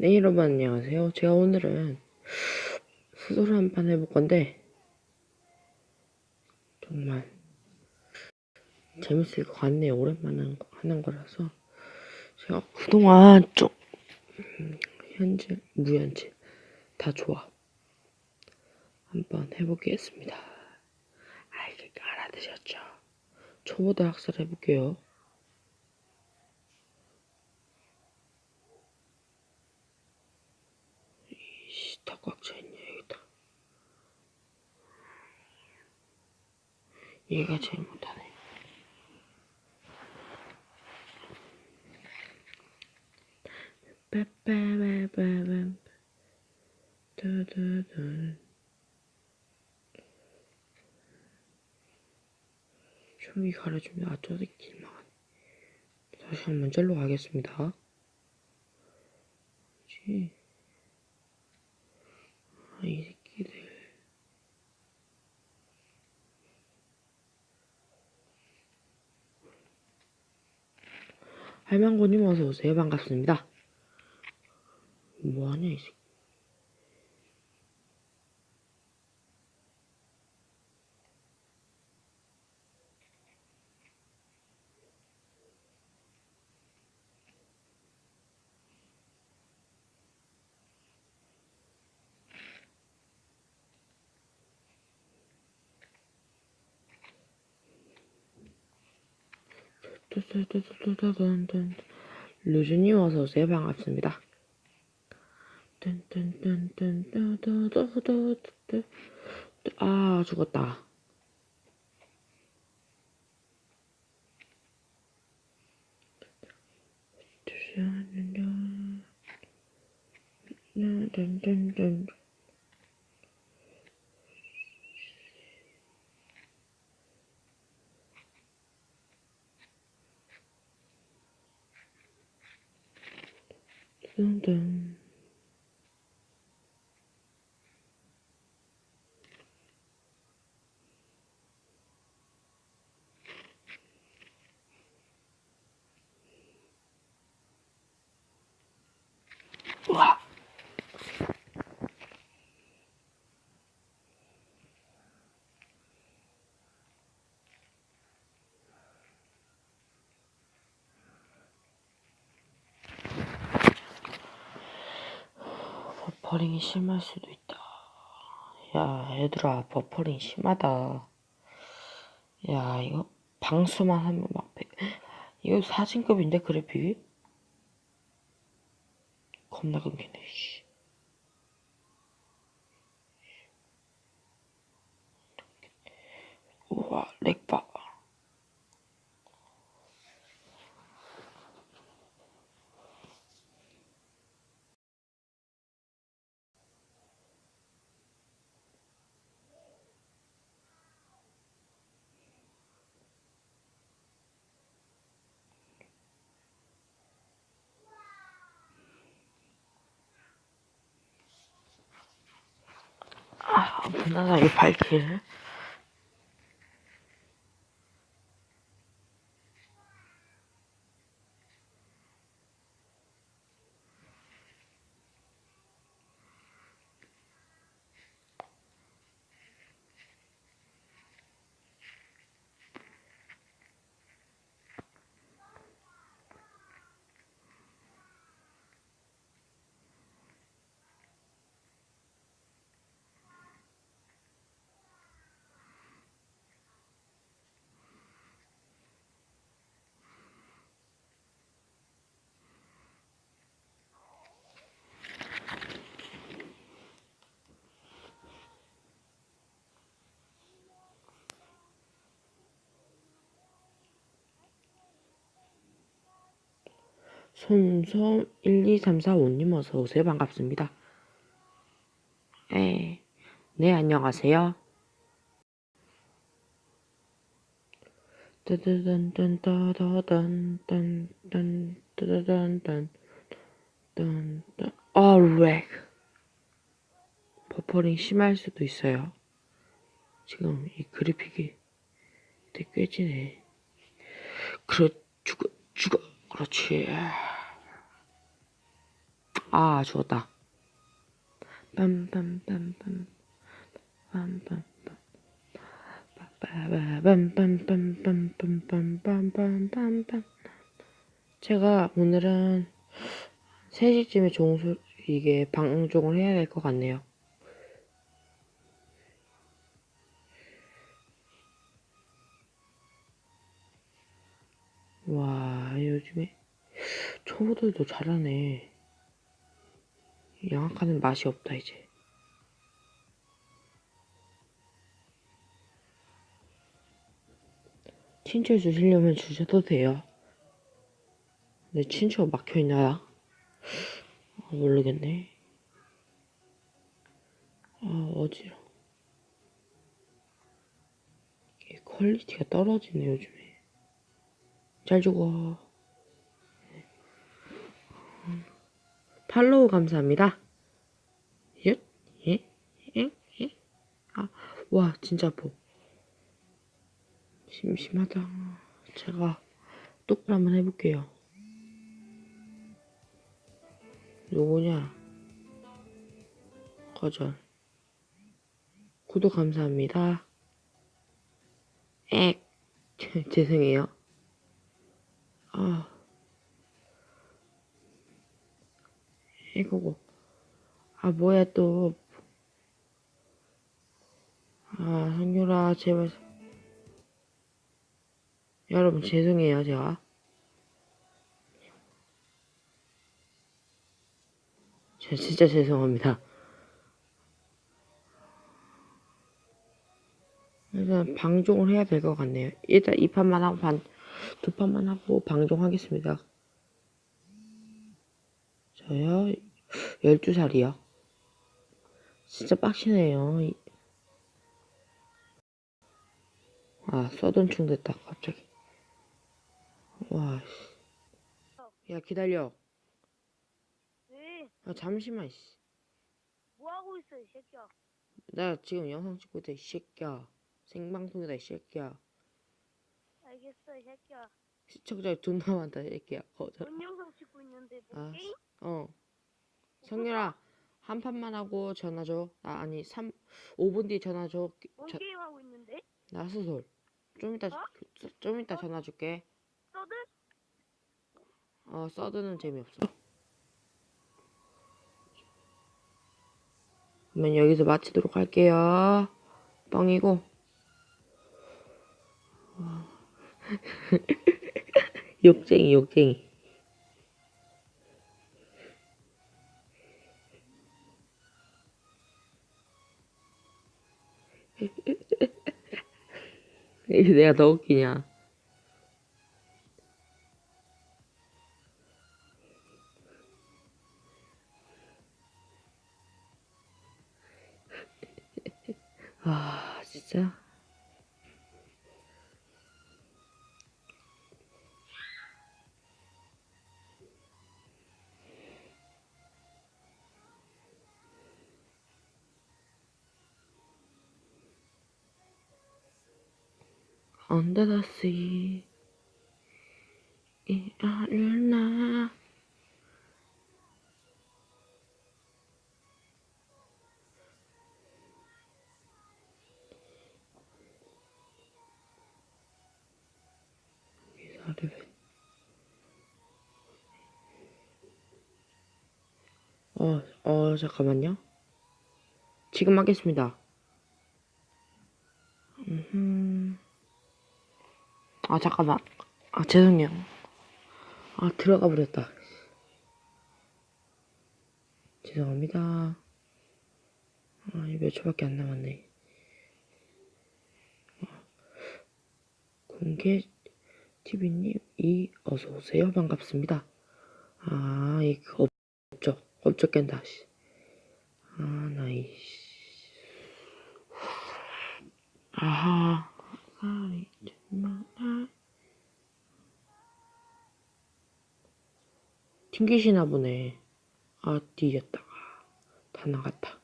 네, 여러분 안녕하세요. 제가 오늘은 수소를 한 판 해볼 건데 정말 재밌을 것 같네요. 오랜만에 하는 거라서 제가 그동안 좀 음, 현질, 무현질 다 좋아. 한번 해보겠습니다. 알겠, 알아두셨죠? 초보도 학살 해볼게요. 이씨, 턱꽉 차있네, 여기다. 얘가 제일 못하네. 빠빠바바밤. 두두두. 저기 가려주면 아, 저 새끼만. 다시 한번 절로 가겠습니다. 그렇지. 아, 이 새끼들. 할망고님 어서 오세요. 반갑습니다. 뭐하냐, 이 새끼. 루즈님 어서 오세요. 반갑습니다. 아 죽었다. 等等。 버퍼링이 심할 수도 있다. 야, 얘들아, 버퍼링 심하다. 야, 이거 방수만 하면 막 배... 이거 사진급인데 그래픽이? 겁나 끊기네. 씨. 우와, 렉바. 아, 무난하 이거 발 손솜 1, 2, 3, 4, 5님 어서 오세요. 반갑습니다. 네, 네 안녕하세요. 뚜두둔둔따다단딴딴딴딴딴딴딴 아 렉. 버퍼링 심할 수도 있어요. 지금 이 그래픽이 되게 꿰지네. 그렇 죽어 죽어 그렇지. 아, 죽었다. 제가 오늘은 3시쯤에 종소, 이게 방종을 해야 될 것 같네요. 와, 요즘에 초보들도 잘하네. 양악하는 맛이 없다, 이제. 친철 주시려면 주셔도 돼요. 근데 친처 막혀 있나요? 아, 모르겠네. 아, 어지러. 퀄리티가 떨어지네, 요즘에. 잘 죽어. 팔로우 감사합니다. 얏, 예, 예, 예. 아, 와, 진짜 아파. 심심하다. 제가 똑바로 한번 해볼게요. 누구냐? 거절. 구독 감사합니다. 엑. 죄송해요. 아. 이거고. 아, 뭐야, 또. 아, 성유라, 제발. 여러분, 죄송해요, 제가. 저 진짜 죄송합니다. 일단 방종을 해야 될 것 같네요. 일단 이 판만 하고 반, 두 판만 하고 방종하겠습니다. 저요, 12살이요. 진짜 빡치네요. 이- 아, 써둔충 됐다, 갑자기. 와, 씨. 야, 기다려. 왜? 아, 잠시만, 씨. 뭐 하고 있어, 이 새끼야? 나 지금 영상 찍고 있다, 이 새끼야. 생방송이다, 이 새끼야. 알겠어, 이 새끼야. 시청자 존나 많다, 이 새끼야. 거절. 뭔 영상 찍고 있는데 뭐 아, 게임? 어. 성렬아, 한 판만 하고 전화 줘. 아, 아니, 3, 5분 뒤에 전화 줘. 뭔 저, 게임 하고 있는데? 나수솔. 좀 이따, 어? 그, 좀 이따 전화 줄게. 서든? 어, 서드는 재미없어. 그러면 여기서 마치도록 할게요. 뻥이고. 욕쟁이, 욕쟁이. 이게 내가 더 웃기냐. 아, 진짜. Under the sea, in Aruna. 어, 어, 잠깐만요. 지금 하겠습니다. 아, 잠깐만. 아, 죄송해요. 아, 들어가 버렸다. 죄송합니다. 아, 이몇 초밖에 안 남았네. 아, 공개 TV님, 이, 어서 오세요. 반갑습니다. 아, 이거 없, 없죠. 없죠, 깬다, 씨. 아, 나이씨. 아하. 아이, 정말. 아. 튕기시나 보네. 아, 뒤졌다. 다 나갔다.